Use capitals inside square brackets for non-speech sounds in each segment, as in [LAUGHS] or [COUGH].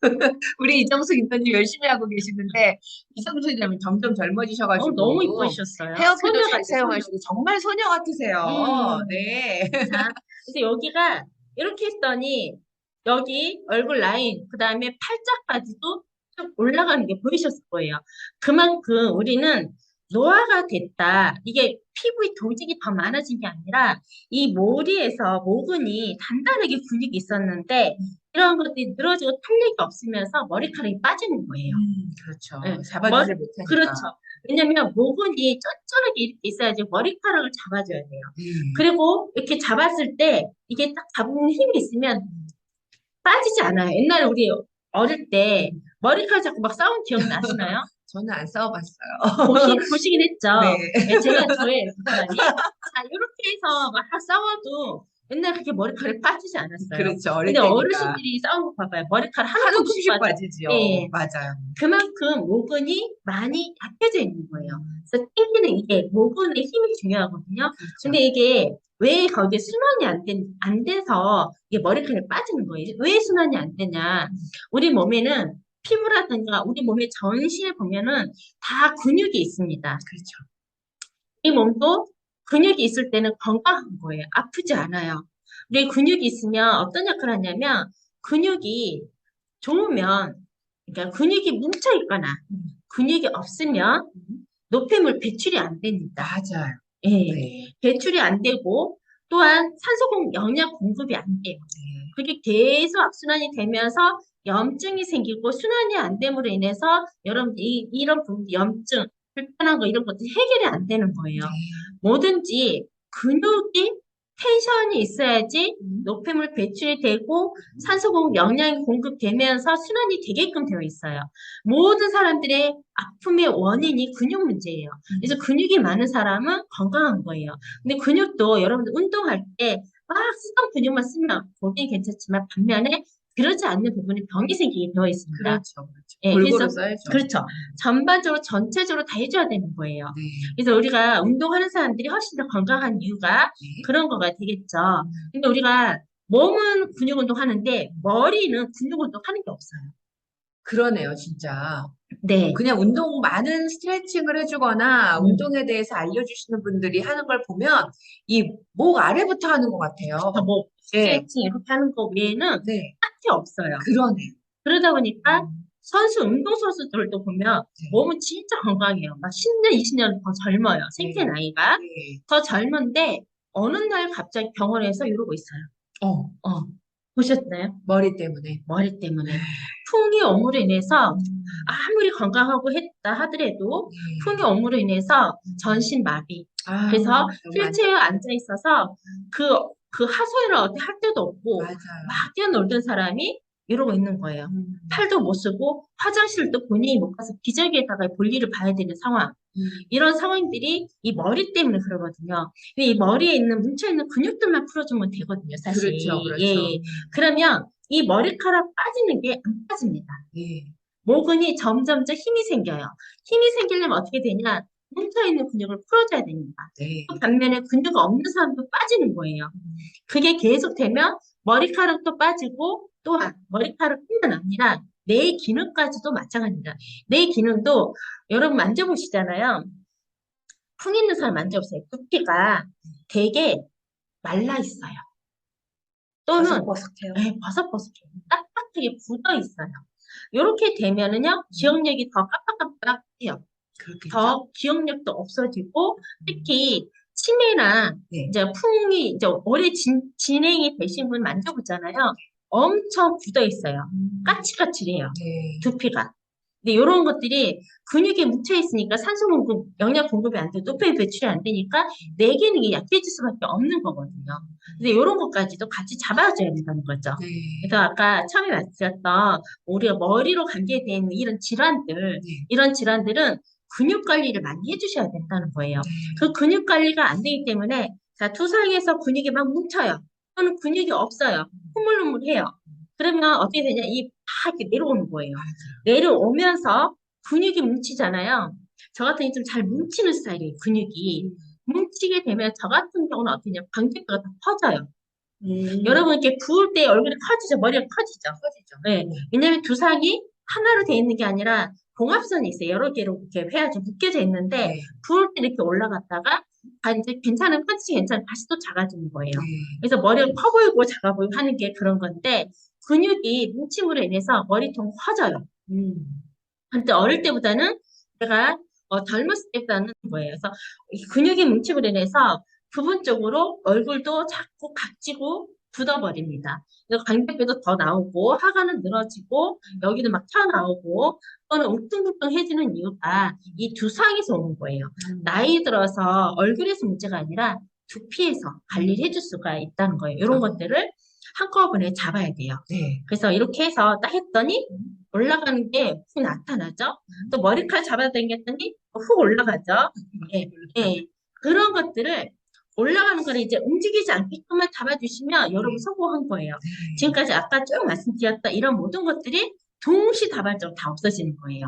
[LAUGHS] 우리 이정숙 인턴님 열심히 하고 계시는데 이정숙 인턴님 점점 어, 젊어지셔가지고 너무 이쁘셨어요. 헤어캐도 소녀 잘 사용하시고 정말 소녀 같으세요. 음. 네. 자, 그래서 여기가 이렇게 했더니 여기 얼굴 라인, 그 다음에 팔자까지도 쭉 올라가는 게 보이셨을 거예요. 그만큼 우리는 노화가 됐다. 이게 피부의 조직이 더 많아진 게 아니라 이 머리에서 모근이 단단하게 근육이 있었는데 이런 것들이 늘어지고 탄력이 없으면서 머리카락이 빠지는 거예요. 음, 그렇죠. 네. 잡아주지 못하니까. 그렇죠. 왜냐면 모근이 쫀쫀하게 이렇게 있어야지 머리카락을 잡아줘야 돼요. 네. 그리고 이렇게 잡았을 때 이게 딱 잡는 힘이 있으면 빠지지 않아요. 옛날에 우리 어릴 때 머리카락 잡고 막 싸운 기억 나시나요? 저는 안 싸워봤어요. 보시, [LAUGHS] 보시긴 했죠. 네. 네, 제가 저의 부산이 자, 이렇게 해서 막 싸워도 옛날 그렇게 머리카락이 빠지지 않았어요. 그렇죠. 어릴 근데 때니까. 어르신들이 싸우는 거 봐봐요. 머리카락 하나 한씩 움큼씩 빠지지요. 네. 맞아요. 그만큼 모근이 많이 약해져 있는 거예요. 그래서 땡기는 이게 모근의 힘이 중요하거든요. 그렇죠. 근데 이게 왜 거기에 순환이 안, 된, 안 돼서 이게 머리카락이 빠지는 거예요. 왜 순환이 안 되냐? 우리 몸에는 피부라든가 우리 몸의 전신에 보면은 다 근육이 있습니다. 그렇죠. 이 몸도 근육이 있을 때는 건강한 거예요. 아프지 않아요. 우리 근육이 있으면 어떤 역할을 하냐면 근육이 좋으면 그러니까 근육이 뭉쳐 있거나 근육이 없으면 노폐물 배출이 안 됩니다. 맞아요. 예. 네. 배출이 안 되고 또한 산소 공 영양 공급이 안 돼요. 네. 그게 계속 악순환이 되면서 염증이 생기고 순환이 안 됨으로 인해서 여러분 이 이런 부분 염증 불편한 거 이런 것들이 해결이 안 되는 거예요. 뭐든지 근육이 텐션이 있어야지 노폐물 배출이 되고 산소 공 영양이 공급되면서 순환이 되게끔 되어 있어요. 모든 사람들의 아픔의 원인이 근육 문제예요. 그래서 근육이 많은 사람은 건강한 거예요. 근데 근육도 여러분들 운동할 때 막 쓰던 근육만 쓰면 거긴 괜찮지만 반면에 그러지 않는 부분에 병이 생기게 되어 있습니다. 그렇죠. 그렇죠. 예, 골고루 써야죠. 그렇죠. 전반적으로 전체적으로 다 해줘야 되는 거예요. 네. 그래서 우리가 운동하는 사람들이 훨씬 더 건강한 이유가 네. 그런 거가 되겠죠. 근데 우리가 몸은 근육 운동하는데 머리는 근육 운동하는 게 없어요. 그러네요, 진짜. 네. 그냥 운동 많은 스트레칭을 해주거나 음. 운동에 대해서 알려주시는 분들이 하는 걸 보면 이 목 아래부터 하는 것 같아요. 그래서 뭐 네. 스트레칭 이렇게 하는 거 외에는 네, 딱히 없어요. 그러네요. 그러다 보니까 음. 선수, 운동선수들도 보면 네. 몸은 진짜 건강해요. 막 10년, 20년 더 젊어요. 생체 네. 나이가. 네. 더 젊은데 어느 날 갑자기 병원에서 이러고 있어요. 어, 어, 보셨나요? 머리 때문에. 머리 때문에. 풍이 옴으로 인해서 음. 아무리 건강하고 했다 하더라도 네. 풍이 옴으로 인해서 전신 마비. 아, 그래서 너무 휠체어에 앉아 있어서 그, 그 하소연을 어떻게 할 데도 없고 맞아요. 막 뛰어놀던 사람이 이러고 있는 거예요. 음. 팔도 못 쓰고 화장실도 본인이 못 가서 기저귀에다가 볼일을 봐야 되는 상황. 음. 이런 상황들이 이 머리 때문에 그러거든요. 근데 이 머리에 있는 뭉쳐 있는 근육들만 풀어주면 되거든요, 사실. 그렇죠, 그렇죠. 예, 예. 그러면 이 머리카락 빠지는 게 안 빠집니다. 예. 모근이 점점 점 힘이 생겨요. 힘이 생기려면 어떻게 되냐? 뭉쳐있는 근육을 풀어줘야 됩니다. 네. 또 반면에 근육 없는 사람도 빠지는 거예요. 그게 계속되면 머리카락도 빠지고 또한 머리카락뿐만 아니라 뇌 기능까지도 마찬가지입니다. 뇌 기능도 여러분 만져보시잖아요. 풍 있는 사람 만져보세요. 두피가 되게 말라 있어요. 또는 버석버석해요. 네, 버석버석해요. 딱딱하게 굳어 있어요. 이렇게 되면은요, 기억력이 더 깜빡깜빡해요. 그렇겠죠. 더 기억력도 없어지고, 특히 치매나 네. 이제 풍이 이제 오래 진, 진행이 되신 분 만져보잖아요. 엄청 굳어 있어요. 음. 까칠까칠해요. 네. 두피가. 근데 이런 것들이 근육에 묻혀 있으니까 산소 공급, 영양 공급이 안 되고 노폐 배출이 안 되니까 뇌 기능이 약해질 수밖에 없는 거거든요. 근데 이런 것까지도 같이 잡아줘야 된다는 거죠. 네. 그래서 아까 처음에 말씀드렸던 우리가 머리로 관계된 이런 질환들, 네. 이런 질환들은 근육 관리를 많이 해주셔야 된다는 거예요. 네. 그 근육 관리가 안 되기 때문에 자 투상에서 근육이 막 뭉쳐요. 또는 근육이 없어요. 흐물흐물해요. 그러면 어떻게 되냐? 이팍 이렇게 내려오는 거예요. 내려오면서 근육이 뭉치잖아요. 저 같은 경우 좀잘 뭉치는 스타일이에요. 근육이 뭉치게 되면 저 같은 경우는 어떻게 되냐? 관계뼈가 다 퍼져요. 음, 여러분 이렇게 부을 때 얼굴이 커지죠? 머리가 커지죠? 커지죠. 네. 왜냐면 두상이 하나로 돼 있는 게 아니라 봉합선이 있어요. 여러 개로 이렇게 해야지 묶여져 있는데 네. 부을 때 이렇게 올라갔다가 아, 이제 괜찮은 컨디션 괜찮은 다시 또 작아지는 거예요. 네. 그래서 머리가 커 보이고 작아 보이고 하는 게 그런 건데 근육이 뭉침으로 인해서 머리통 커져요. 음, 근데 어릴 때보다는 내가 어, 젊었을 때보다는 거예요. 그래서 이 근육이 뭉침으로 인해서 부분적으로 얼굴도 자꾸 각지고 굳어버립니다. 그래서 광대뼈도 더 나오고 하관은 늘어지고 여기도 막 튀어나오고 또는 울퉁불퉁해지는 이유가 이 두상에서 오는 거예요. 음. 나이 들어서 얼굴에서 문제가 아니라 두피에서 관리를 해줄 수가 있다는 거예요. 이런 아. 것들을 한꺼번에 잡아야 돼요. 네. 그래서 이렇게 해서 딱 했더니 올라가는 게 훅 나타나죠. 또 머리카락 잡아당겼더니 훅 올라가죠. 예, 예. 그런 것들을 올라가는 거를 이제 움직이지 않게끔만 잡아주시면 여러분 성공한 거예요. 네. 지금까지 아까 쭉 말씀드렸던 이런 모든 것들이 동시다발적으로 다 없어지는 거예요.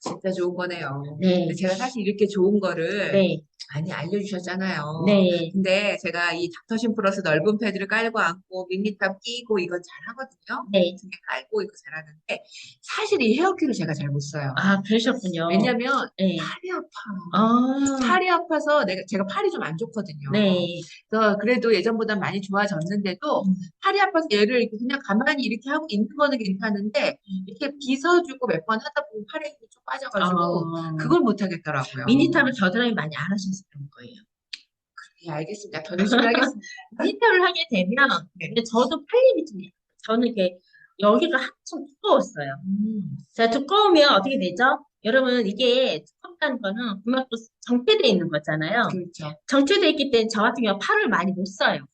진짜 좋은 거네요. 네, 근데 제가 사실 이렇게 좋은 거를 네, 많이 알려주셨잖아요. 네. 근데 제가 이 닥터신 플러스 넓은 패드를 깔고 앉고 밋밋탑 끼고 이건 잘하거든요. 네. 등에 깔고 이거 잘하는데 사실 이 헤어큐를 제가 잘 못 써요. 아, 그러셨군요. 왜냐면 네. 팔이 아파. 아, 팔이 아파서 내가 제가 팔이 좀 안 좋거든요. 네. 그래서 그래도 예전보다 많이 좋아졌는데도 음. 팔이 아파서 얘를 그냥 가만히 이렇게 하고 있는 거는 괜찮은데 이렇게 빗어주고 몇 번 하다 보면 팔에 힘이 좀 빠져가지고 어, 그걸 못 하겠더라고요. 미니탑을 겨드랑이 많이 안 하 셔서 그런 거예요. 예, 알겠습니다. 더 열심히 하겠습니다. [LAUGHS] 미니탑을 하게 되면, 네. 근데 저도 팔림이 좀, 저는 이게 여기가 한참 두꺼웠어요. 음, 자, 두꺼우면 어떻게 되죠? 여러분, 이게 두껍다는 거는 그만큼 정체되어 있는 거잖아요. 그렇죠. 정체되어 있기 때문에 저 같은 경우 팔을 많이 못 써요.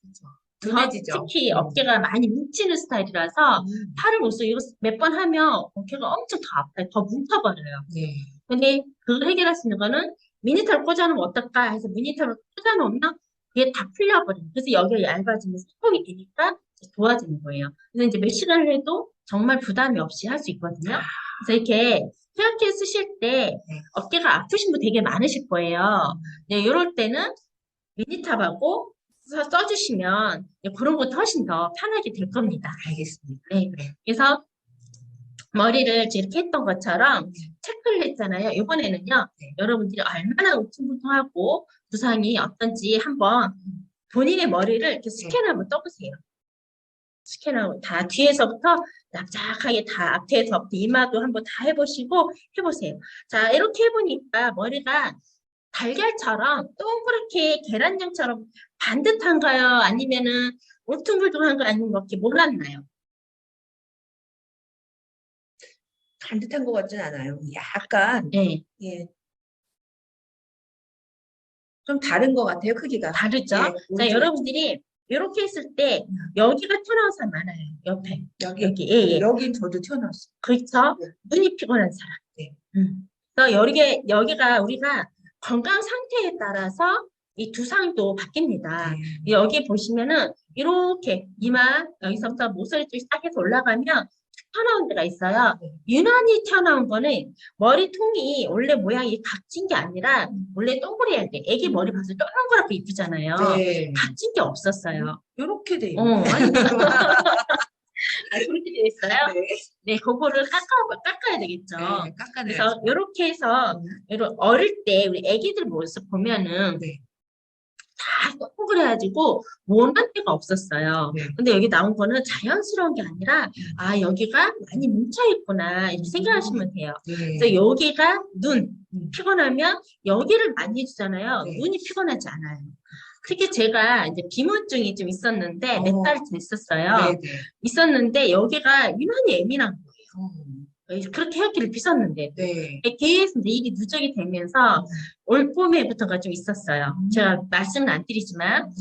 둔해지죠. 특히 음. 어깨가 많이 뭉치는 스타일이라서 음, 팔을 못 써요. 이거 몇 번 하면 어깨가 엄청 더 아파요. 더 뭉쳐버려요. 네. 근데 그걸 해결할 수 있는 거는 미니털 꽂아놓으면 어떨까 해서 미니털을 꽂아놓으면 그게 다 풀려버려요. 그래서 여기가 얇아지면서 소통이 되니까 좋아지는 거예요. 그래서 이제 몇 시간을 해도 정말 부담이 없이 할 수 있거든요. 그래서 이렇게 헤어케어 쓰실 때 네. 어깨가 아프신 분 되게 많으실 거예요. 네, 이럴 때는 미니탑하고 써- 써주시면 그런 것도 훨씬 더 편하게 될 겁니다. 알겠습니다. 네. 네. 그래서 머리를 이렇게 했던 것처럼 체크를 했잖아요. 이번에는요, 네. 여러분들이 얼마나 울퉁불퉁하고 부상이 어떤지 한번 본인의 머리를 이렇게 스캔 한번 떠보세요. 스캔하고 다 뒤에서부터 납작하게 다 앞에서부터 이마도 한번 다 해보시고 해보세요. 자, 이렇게 해보니까 머리가 달걀처럼 동그랗게 계란형처럼 반듯한가요? 아니면은 울퉁불퉁한 거 아니면 뭐 이렇게 몰랐나요? 반듯한 것 같진 않아요. 약간 네, 예. 좀 다른 것 같아요, 크기가. 다르죠? 예, 자, 오른쪽. 여러분들이 이렇게 했을 때 여기가 튀어나온 사람 많아요. 옆에. 여기, 여기, 예, 예. 여긴 저도 튀어나왔어요. 그렇죠? 네. 눈이 피곤한 사람. 네. 음. 그래서 여기에, 여기가 우리가 건강 상태에 따라서 이 두상도 바뀝니다. 네. 여기 보시면은 이렇게 이마 여기서부터 모서리 쪽이 싹 해서 올라가면 툭 튀어나온 데가 있어요. 네. 유난히 튀어나온 거는 머리통이 원래 모양이 각진 게 아니라 원래 동그래야 돼. 애기 머리 봐서 동그랗고 이쁘잖아요. 네. 각진 게 없었어요. 요렇게 돼요. 어, 아, [LAUGHS] 그렇게 되어 있어요? 네. 네, 그거를 깎아, 깎아야 되겠죠. 네, 깎아내야죠. 그래서 이렇게 해서 음. 어릴 때 우리 애기들 모습 보면은 네. 다 동그래가지고 원한 데가 없었어요. 네. 근데 여기 나온 거는 자연스러운 게 아니라 아 여기가 많이 뭉쳐 있구나 이렇게 생각하시면 돼요. 네. 그래서 여기가 눈 음. 피곤하면 여기를 많이 해주잖아요. 네. 눈이 피곤하지 않아요. 특히 제가 이제 비문증이 좀 있었는데 몇 어. 달 됐었어요. 네, 네. 있었는데 여기가 유난히 예민한 거예요. 음. 그렇게 헤어기를 빗었는데 네. 계속 이제 일이 누적이 되면서 올 봄에부터가 좀 있었어요. 음. 제가 말씀은 안 드리지만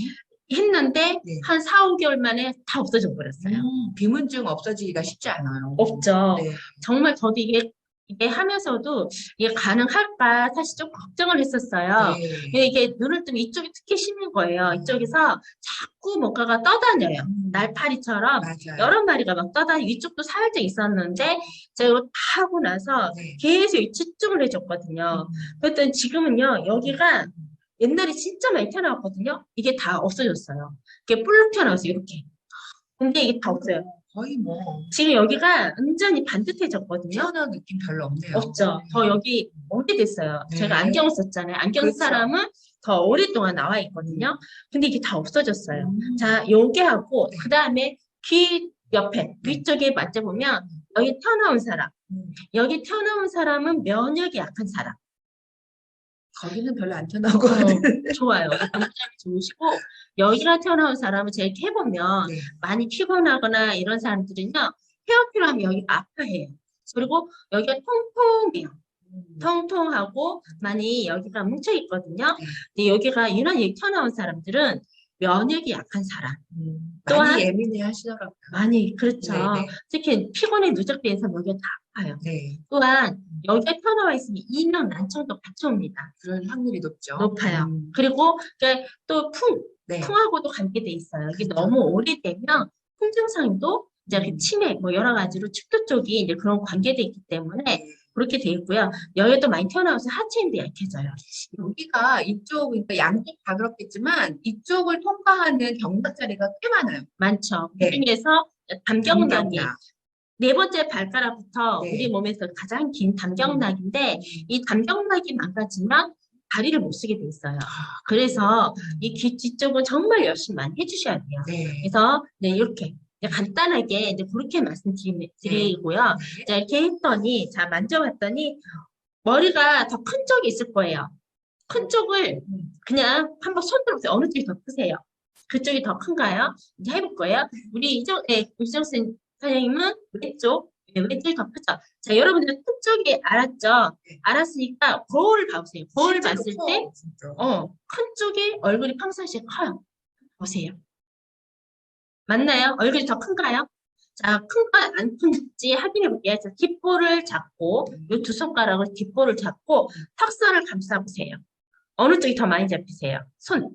했는데 네. 한 4, 5개월 만에 다 없어져 버렸어요. 음, 비문증 없어지기가 쉽지 않아요. 없죠. 네. 정말 저도 이게 이게 하면서도 이게 가능할까 사실 좀 걱정을 했었어요. 네. 이게 눈을 뜨면 이쪽이 특히 심한 거예요. 이쪽에서 자꾸 뭔가가 떠다녀요. 음, 날파리처럼 맞아요. 여러 마리가 막 떠다니고 이쪽도 살짝 있었는데 제가 이거 다 하고 나서 네. 계속 집중을 해줬거든요. 음, 그랬더니 지금은요, 여기가 옛날에 진짜 많이 튀어나왔거든요. 이게 다 없어졌어요. 이게 뿔룩 튀어나왔어요, 이렇게. 근데 이게 다 없어요. 거의 뭐 지금 여기가 완전히 반듯해졌거든요. 튀어나온 느낌 별로 없네요. 없죠. 더 여기 오래됐어요. 네. 제가 안경을 썼잖아요. 안경 쓴 그렇죠. 사람은 더 오랫동안 나와 있거든요. 근데 이게 다 없어졌어요. 음. 자, 요게 하고, 네. 그 다음에 귀 옆에, 위쪽에 만져보면, 여기 튀어나온 사람. 음. 여기 튀어나온 사람은 면역이 약한 사람. 거기는 별로 안 튀어나오고 어, 좋아요. 건강이 좋으시고, 여기가 튀어나온 사람은 이렇게 해보면, 네. 많이 피곤하거나 이런 사람들은요, 헤어피를 하면 여기가 아파해요. 그리고 여기가 통통해요. 음. 통통하고 많이 여기가 뭉쳐 있거든요. 네. 근데 여기가 유난히 튀어나온 사람들은 면역이 약한 사람. 음. 또한- 많이 예민해 하시더라고요. 많이 그렇죠. 네, 네. 특히 피곤에 사람 여기가 다 아파요. 네. 또한 여기가 튀어나와 있으면 이명 난청도 같이 옵니다. 그럴 확률이 높죠. 높아요. 음. 그리고 또 풍, 네. 풍하고도 관계돼 있어요. 이게 너무 오래되면 풍 증상도 이제 음. 치매 뭐 여러 가지로 축두 쪽이 이제 그런 관계돼 있기 때문에 네. 그렇게 돼 있고요. 여기도 많이 튀어나와서 하체 힘도 약해져요. 여기가 이쪽, 그러니까 양쪽 다 그렇겠지만 이쪽을 통과하는 경락 자리가 꽤 많아요. 많죠. 네. 그중에서 담경락이 담경락. 네 번째 발가락부터 네. 우리 몸에서 가장 긴 담경락인데 음. 이 담경락이 망가지면 다리를 못 쓰게 돼 있어요. 그래서 이 귀 뒤쪽은 정말 열심히 많이 해주셔야 돼요. 네. 그래서 네, 이렇게 간단하게 이제 그렇게 말씀드리고요. 네. 자, 이렇게 했더니 자 만져봤더니 머리가 더 큰 쪽이 있을 거예요. 큰 쪽을 음. 그냥 한번 손들어 보세요. 어느 쪽이 더 크세요? 그쪽이 더 큰가요? 이제 해볼 거예요. 우리 이정, 네, 이정 선생님은 왼쪽, 네, 왼쪽이 더 크죠? 자, 여러분들 큰 쪽이 알았죠? 네. 알았으니까 거울을 봐보세요. 거울을 봤을 커, 때, 진짜. 어, 큰 쪽이 얼굴이 평상시에 커요. 보세요. 맞나요? 얼굴이 더 큰가요? 자, 큰가 안 큰지 확인해 볼게요. 자, 귓볼을 잡고, 이 두 손가락을 귓볼을 잡고, 턱선을 감싸 보세요. 어느 쪽이 더 많이 잡히세요? 손.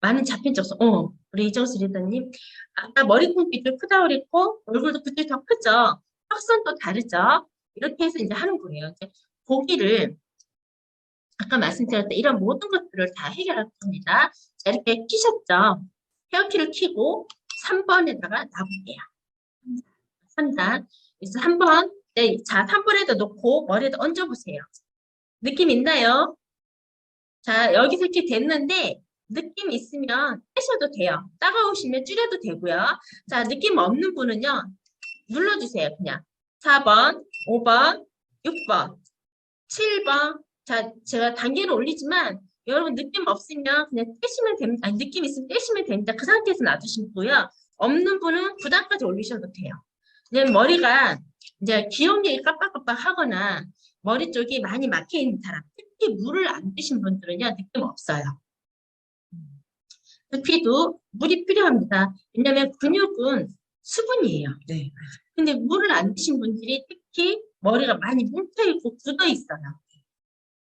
많은 잡힌 쪽 손. 어, 우리 이정수 리더님. 아까 머리통비도 크다고 그랬고, 얼굴도 그쪽이 더 크죠? 턱선도 다르죠? 이렇게 해서 이제 하는 거예요. 이제 고기를, 아까 말씀드렸던 이런 모든 것들을 다 해결할 겁니다. 자, 이렇게 키셨죠? 헤어키를 키고 3번에다가 놔볼게요. 3단. 그래서 3번, 네, 자, 3번에다 놓고 머리에다 얹어보세요. 느낌 있나요? 자, 여기서 이렇게 됐는데, 느낌 있으면 빼셔도 돼요. 따가우시면 줄여도 되고요. 자, 느낌 없는 분은요, 눌러주세요, 그냥. 4번, 5번, 6번, 7번. 자, 제가 단계를 올리지만, 여러분 느낌 없으면 그냥 떼시면 됩니다. 아니, 느낌 있으면 떼시면 됩니다. 그 상태에서 놔두시고요. 없는 분은 9단까지 올리셔도 돼요. 왜냐면 머리가 이제 기억력이 깜빡깜빡 하거나 머리 쪽이 많이 막혀 있는 사람, 특히 물을 안 드신 분들은요, 느낌 없어요. 두피도 물이 필요합니다. 왜냐면 근육은 수분이에요. 네. 근데 물을 안 드신 분들이 특히 머리가 많이 뭉쳐있고 굳어 있어요.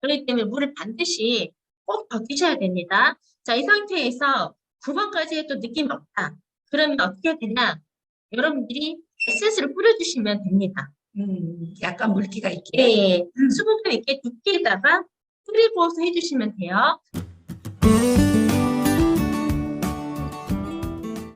그렇기 때문에 물을 반드시 꼭더 드셔야 됩니다. 자, 이 상태에서 9번까지 해도 느낌이 없다. 그러면 어떻게 되냐? 여러분들이 에센스를 뿌려주시면 됩니다. 음, 약간 물기가 있게. 예, 예. 수분감 있게 두피에다가 뿌리고서 해주시면 돼요.